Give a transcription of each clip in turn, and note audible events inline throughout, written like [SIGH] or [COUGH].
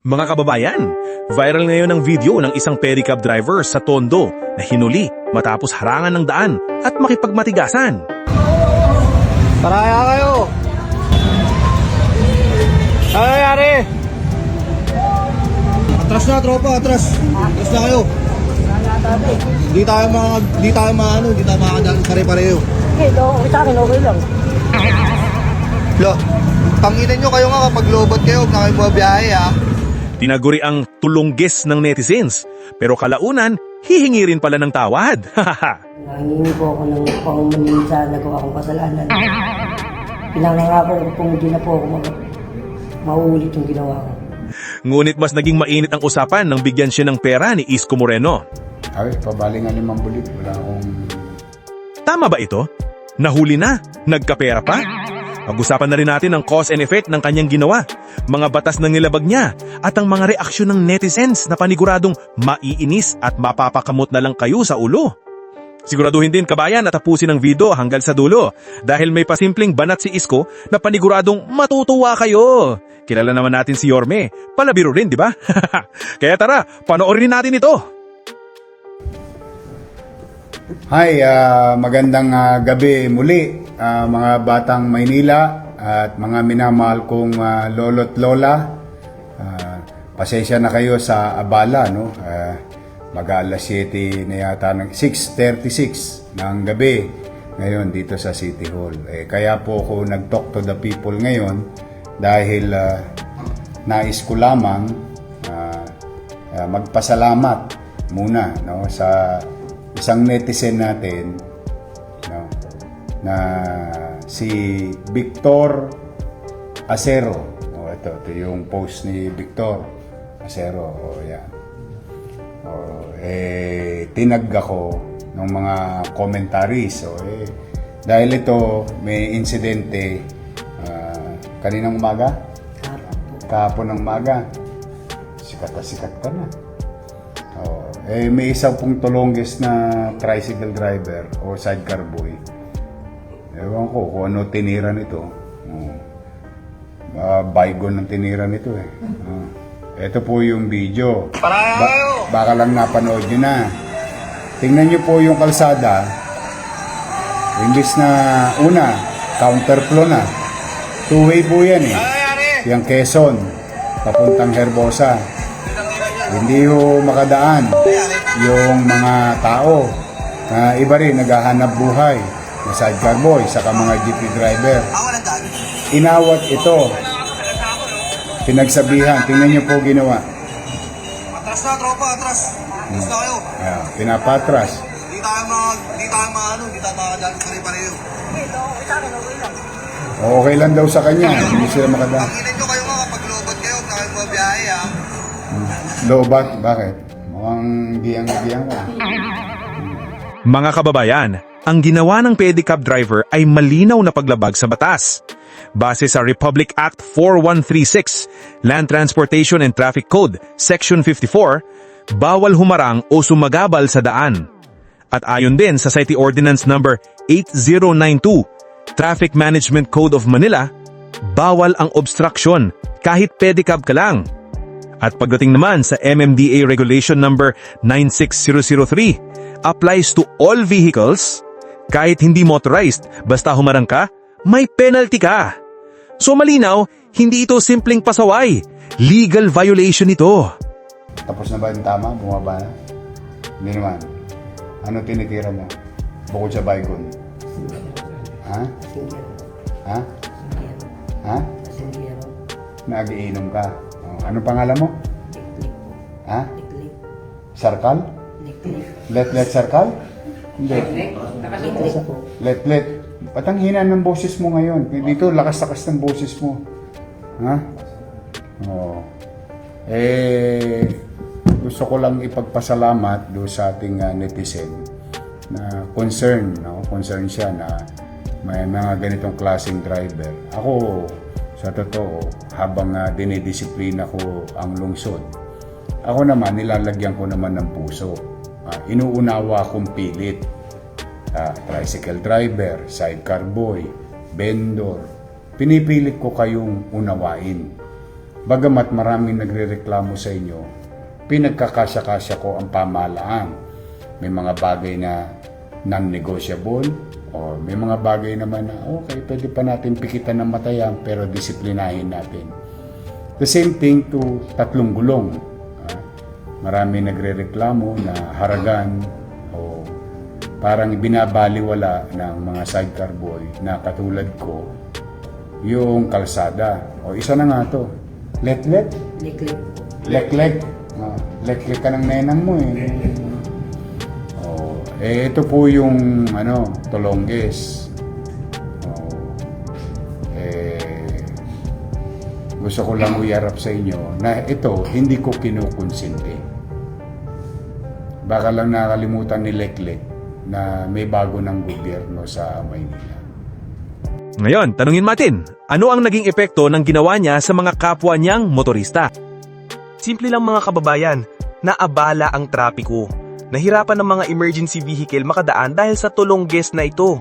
Mga kababayan, viral ngayon ang video ng isang pedicab driver sa Tondo na hinuli matapos harangan ng daan at makipagmatigasan. Paraya kayo! Ano nangyari? Atras na, tropa, atras. Atras na kayo. Di tayo mga, di tayo mga ano, di tayo makakadaan pare-pareho. Okay, okay sa akin, okay lang. Lo, tanginan nyo kayo nga kapag lobot kayo, huwag na kayo bumabiyahe ha. Tinaguri ang tulunggis ng netizens, pero kalaunan, hihingi rin pala ng tawad. [LAUGHS] Nangingi po ako ng pangumanin sa nagawa kong kasalanan. Pinangangako ko kung hindi na po ako mag mauulit yung ginawa ko. Ngunit mas naging mainit ang usapan nang bigyan siya ng pera ni Isko Moreno. Ay, pabaling nga limang bulit. Wala akong... Tama ba ito? Nahuli na? Nagkapera pa? Pag-usapan na rin natin ang cause and effect ng kanyang ginawa, mga batas na nilabag niya, at ang mga reaksyon ng netizens na paniguradong maiinis at mapapakamot na lang kayo sa ulo. Siguraduhin din kabayan at tapusin ang video hanggang sa dulo dahil may pasimpleng banat si Isko na paniguradong matutuwa kayo. Kilala naman natin si Yorme, palabiro rin di ba? [LAUGHS] Kaya tara, panoorin natin ito. Hi, ah, magandang ah, gabi muli ah, mga batang Maynila at mga minamahal kong ah, lolo't lola. Ah, pasensya na kayo sa abala, no? Uh, mag-alas 7 na yata ng 6.36 ng gabi ngayon dito sa City Hall. Eh, kaya po ako nag-talk to the people ngayon dahil ah, nais ko lamang ah, ah, magpasalamat muna no sa isang netizen natin no, na si Victor Acero. O ito, ito yung post ni Victor Acero. O yan. O, eh, tinag ako ng mga commentaries. O, eh, dahil ito, may insidente ah, kaninang umaga? Kahapon ng umaga. Sikat na sikat ka na. Eh may isa pong tulongges na tricycle driver o sidecar boy. Ewan ko kung ano tinira nito. Oh. Ah, bygone ng tinira nito eh. Oh. Ito po yung video. Kayo! baka lang napanood nyo na. Tingnan nyo po yung kalsada. Imbis na una, counterflow na. Two-way po yan eh. Ano? Yung Quezon, papuntang Herbosa. Hindi ho makadaan yung mga tao na iba rin naghahanap buhay na sidecar boy saka mga jeepney driver. Daan. Inawat ito. Pinagsabihan. Tingnan niyo po ginawa. Atras na, tropa, atras. Atras na kayo. Ayan, pinapatras. Di tayo mga, di tayo mga ano, di tayo. Okay, okay sa akin, okay lang. Daw sa kanya. Hindi sila makadaan. Tanginan nyo kayo nga kapag lobot kayo, huwag na kayo bumabiyahe ha. Lobat? Bakit? Mukhang giyang-giyang ka. Mga kababayan, ang ginawa ng pedicab driver ay malinaw na paglabag sa batas. Base sa Republic Act 4136, Land Transportation and Traffic Code, Section 54, bawal humarang o sumagabal sa daan. At ayon din sa City Ordinance Number 8092, Traffic Management Code of Manila, bawal ang obstruction kahit pedicab ka lang. At pagdating naman sa MMDA Regulation Number 96003, applies to all vehicles, kahit hindi motorized, basta humarang ka, may penalty ka. So malinaw, hindi ito simpleng pasaway. Legal violation ito. Tapos na ba yung tama? Bumaba na? Hindi naman. Ano tinitira mo? Bukod sa Baygon. Ha? Ha? Ha? Nagiinom ka. Oh, ano pangalan mo? Liklik po. Ha? Liklik. Sarkal? Liklik. Let-let Sarkal? Hindi. Liklik po. Let-let. Ba't ang hina ng boses mo ngayon? Dito, lakas-lakas ng boses mo. Ha? Oo. Eh, gusto ko lang ipagpasalamat do sa ating ah, netizen na concern, no? concern siya na may mga ganitong klaseng driver. Ako, sa totoo, habang uh, dinidisiplina ko ang lungsod, ako naman, nilalagyan ko naman ng puso. Ah, inuunawa kong pilit ah, tricycle driver, sidecar boy, vendor. Pinipilit ko kayong unawain. bagamat maraming nagrereklamo sa inyo, pinagkakasya-kasya ko ang pamahalaan. May mga bagay na non-negotiable o may mga bagay naman na okay, pwede pa natin pikitan ng matayan pero disiplinahin natin. The same thing to tatlong gulong. Ah, Marami nagrereklamo na haragan o parang binabaliwala ng mga sidecar boy na katulad ko yung kalsada. O isa na nga to. Let-let. Liklik po. Lek-lek. Ah, lek-lek ka ng nenang mo eh. Eh ito po yung ano, Tolonges. Oh, eh gusto ko lang uyarap sa inyo na ito hindi ko kinukonsinti. Baka lang nakalimutan ni Leklek na may bago ng gobyerno sa Maynila. Ngayon, tanungin natin, ano ang naging epekto ng ginawa niya sa mga kapwa niyang motorista? Simple lang mga kababayan, naabala ang trapiko. Nahirapan ng mga emergency vehicle makadaan dahil sa tulong guest na ito.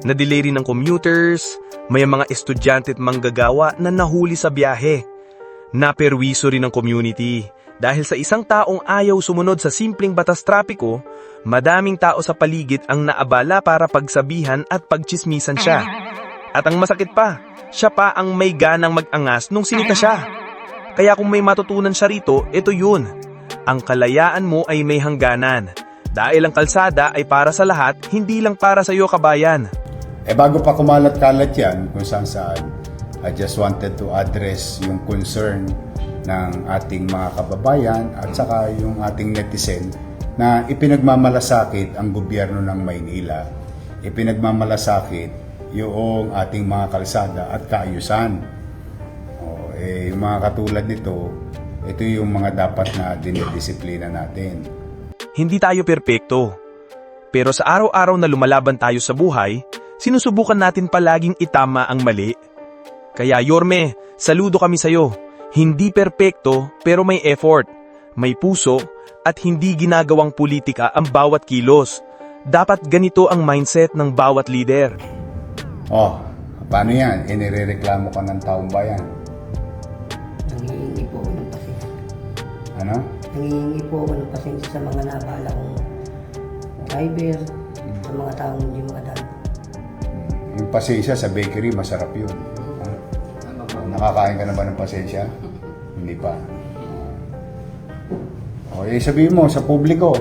Nadelay rin ng commuters, may mga estudyante at manggagawa na nahuli sa biyahe. Naperwiso rin ng community dahil sa isang taong ayaw sumunod sa simpleng batas trapiko, madaming tao sa paligid ang naabala para pagsabihan at pagchismisan siya. At ang masakit pa, siya pa ang may ganang mag-angas nung sinita siya. Kaya kung may matutunan siya rito, ito yun. Ang kalayaan mo ay may hangganan. Dahil ang kalsada ay para sa lahat, hindi lang para sa iyo kabayan. Eh bago pa kumalat-kalat yan kung saan saan, I just wanted to address yung concern ng ating mga kababayan at saka yung ating netizen na ipinagmamalasakit ang gobyerno ng Maynila. Ipinagmamalasakit yung ating mga kalsada at kaayusan. O, eh, yung mga katulad nito, ito yung mga dapat na dinidisiplina natin. Hindi tayo perpekto. Pero sa araw-araw na lumalaban tayo sa buhay, sinusubukan natin palaging itama ang mali. Kaya Yorme, saludo kami sa'yo. Hindi perpekto pero may effort, may puso at hindi ginagawang politika ang bawat kilos. Dapat ganito ang mindset ng bawat leader. Oh, paano yan? Inirereklamo ka ng taong bayan. Nangihingi po ako ng pasensya. Ano? Nangihingi po ako ng pasensya sa mga nabala kong driver, sa mga taong hindi makadaan. Yung pasensya sa bakery, masarap yun. Ha? Nakakain ka na ba ng pasensya? Hindi pa. O, eh, sabihin mo sa publiko,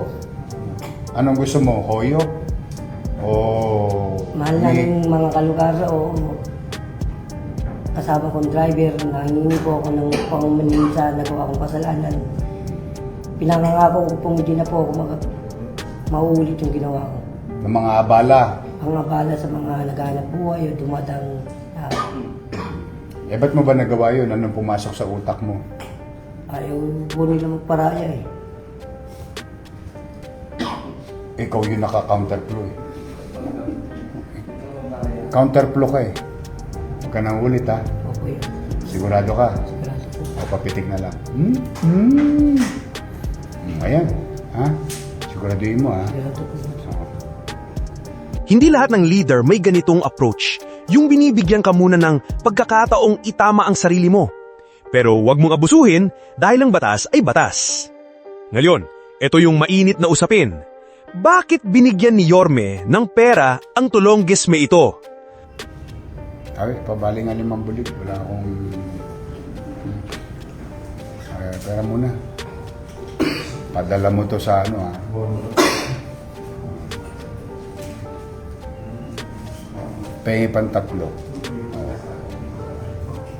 anong gusto mo? Hoyo? O... Mahal namin mga kalugara o kasama kong driver, nangingi po ako ng pangumanin sa nagawa kong kasalanan. Pinangangako ko pong hindi na po ako mag mauulit yung ginawa ko. ng mga abala. Ang abala sa mga naghanap buhay o dumadang uh, Eh, ba't mo ba nagawa yun? Anong pumasok sa utak mo? ayaw po nila magparaya eh. Ikaw yung naka-counterflow eh. Counterflow ka eh. Huwag ka nang ulit ha. Opo yun. Sigurado ka. Sigurado po. O papitik na lang. Hmm? Hmm. Hmm, Ayan. Ha? Siguraduhin mo ha. Sigurado po. Hindi lahat ng leader may ganitong approach. Yung binibigyan ka muna ng pagkakataong itama ang sarili mo. Pero huwag mong abusuhin dahil ang batas ay batas. Ngayon, ito yung mainit na usapin. Bakit binigyan ni Yorme ng pera ang tulong gesme ito? Ay, pabaling nga limang bulit. Wala akong... Ay, pera muna. Padala mo to sa ano ha. Pengi pang tatlo. Oh.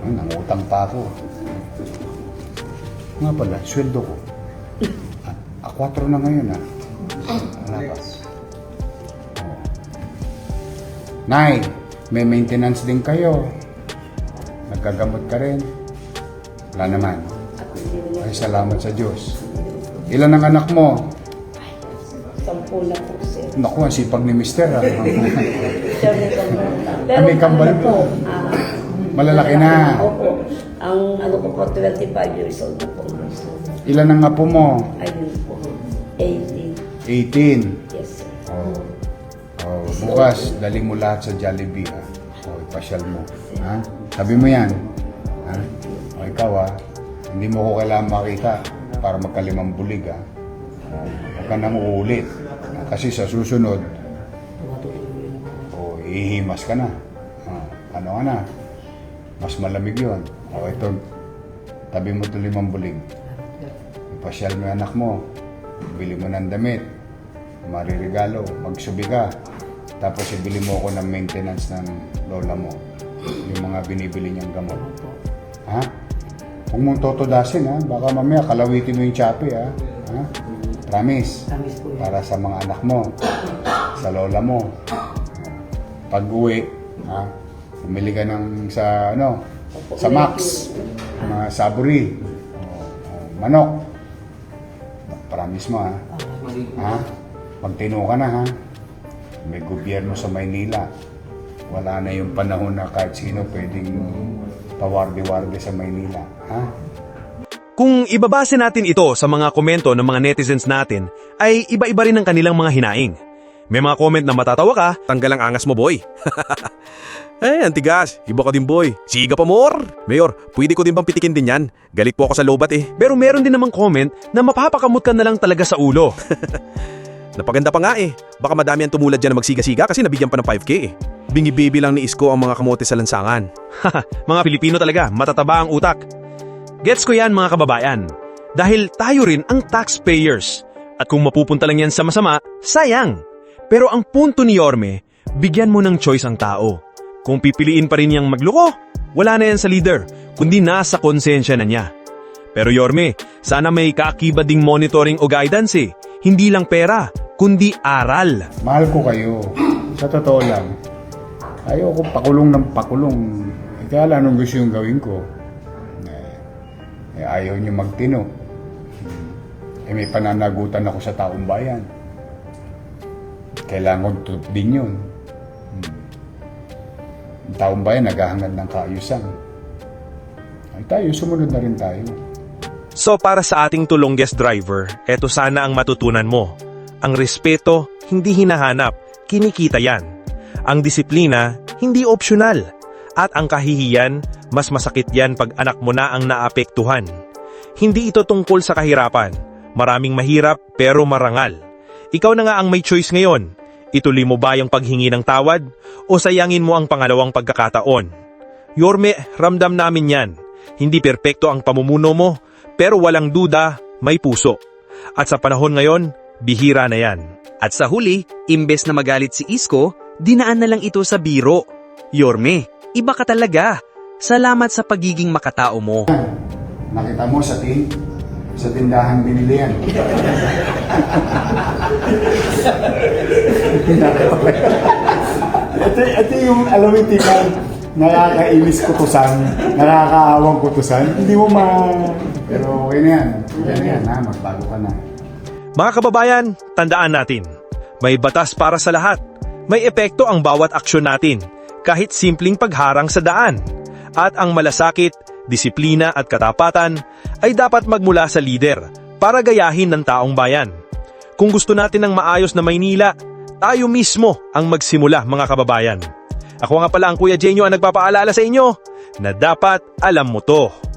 Ay, nangutang pa ako. Nga pala, sweldo ko. Ah, ah, 4 na ngayon ha. Wala pa. Oh. May maintenance din kayo. Nagkagamot ka rin. Wala naman. Ay, salamat sa Diyos. Ilan ang anak mo? Sampu na po sir. Naku, ang sipag ni Mister. ah. [LAUGHS] May kambal. Ah, may kambal po. Ah, Malalaki na. Opo. Ang ano ko po, 25 years old na po. Ilan ang apo mo? Ayun po. 80. 18. Bukas, dali mo lahat sa Jollibee. Ha? Oh, ipasyal mo. Ha? Sabi mo yan. Ha? Oh, ikaw ha, hindi mo ko kailangan makita para magkalimang bulig ha. Huwag ka nang uulit. Kasi sa susunod, o ihimas ka na. Ah, ano ka na? Mas malamig yon. O ito, tabi mo ito limang bulig. Ipasyal mo yung anak mo. Bili mo ng damit. Maririgalo. Magsubi ka. Tapos ibili mo ako ng maintenance ng lola mo. Yung mga binibili niyang gamot. Ha? Huwag mong totodasin ha. Baka mamaya kalawitin mo yung chape ha. ha? Promise. Promise po. Para sa mga anak mo. Sa lola mo. Pag uwi, ha? Bumili ka ng sa ano, sa Max. Mga saburi. Manok. Promise mo ha. Ha? Magtino ka na ha. May gobyerno sa Maynila. Wala na yung panahon na kahit sino pwedeng pawarde-warde sa Maynila. Ha? Kung ibabase natin ito sa mga komento ng mga netizens natin, ay iba-iba rin ang kanilang mga hinaing. May mga comment na matatawa ka, Tanggal ang angas mo, boy. [LAUGHS] eh, antigas. Iba ka din, boy. Siga pa more. Mayor, pwede ko din bang pitikin din yan? Galit po ako sa lobat eh. pero meron din namang comment na mapapakamot ka na lang talaga sa ulo. [LAUGHS] Napaganda pa nga eh. Baka madami ang tumulad dyan na magsiga-siga kasi nabigyan pa ng 5K eh. Bingi-baby lang ni Isko ang mga kamote sa lansangan. Haha, mga Pilipino talaga, matataba ang utak. Gets ko yan mga kababayan. Dahil tayo rin ang taxpayers. At kung mapupunta lang yan sa masama, sayang. Pero ang punto ni Yorme, bigyan mo ng choice ang tao. Kung pipiliin pa rin niyang magluko, wala na yan sa leader, kundi nasa konsensya na niya. Pero Yorme, sana may kaakiba ding monitoring o guidance eh. Hindi lang pera, kundi aral. Mahal ko kayo. Sa totoo lang. Ayaw ko pakulong ng pakulong. Eh, kaya lang anong gusto yung gawin ko. Eh, eh, ayaw niyo magtino. Eh, may pananagutan ako sa taong bayan. Kailangan ko din yun. Hmm. Ang taong bayan naghahangad ng kaayusan. Ay tayo, sumunod na rin tayo. So para sa ating tulongges driver, eto sana ang matutunan mo. Ang respeto, hindi hinahanap, kinikita yan. Ang disiplina, hindi optional. At ang kahihiyan, mas masakit yan pag anak mo na ang naapektuhan. Hindi ito tungkol sa kahirapan. Maraming mahirap pero marangal. Ikaw na nga ang may choice ngayon. Ituloy mo ba yung paghingi ng tawad o sayangin mo ang pangalawang pagkakataon? Yorme, ramdam namin yan. Hindi perpekto ang pamumuno mo, pero walang duda, may puso. At sa panahon ngayon, bihira na yan. At sa huli, imbes na magalit si Isko, dinaan na lang ito sa biro. Yorme, iba ka talaga. Salamat sa pagiging makatao mo. Nakita mo sa tin, sa tindahan binili yan. [LAUGHS] ito, ito yung, alam mo, yung tipong nakakainis kutusan, nakakaawang kutusan. Hindi mo ma... Pero okay na yan. Okay na yan, ha? Magbago ka na. Mga kababayan, tandaan natin, may batas para sa lahat. May epekto ang bawat aksyon natin, kahit simpleng pagharang sa daan. At ang malasakit, disiplina at katapatan ay dapat magmula sa lider para gayahin ng taong bayan. Kung gusto natin ng maayos na Maynila, tayo mismo ang magsimula mga kababayan. Ako nga pala ang Kuya Jenyo ang nagpapaalala sa inyo na dapat alam mo to.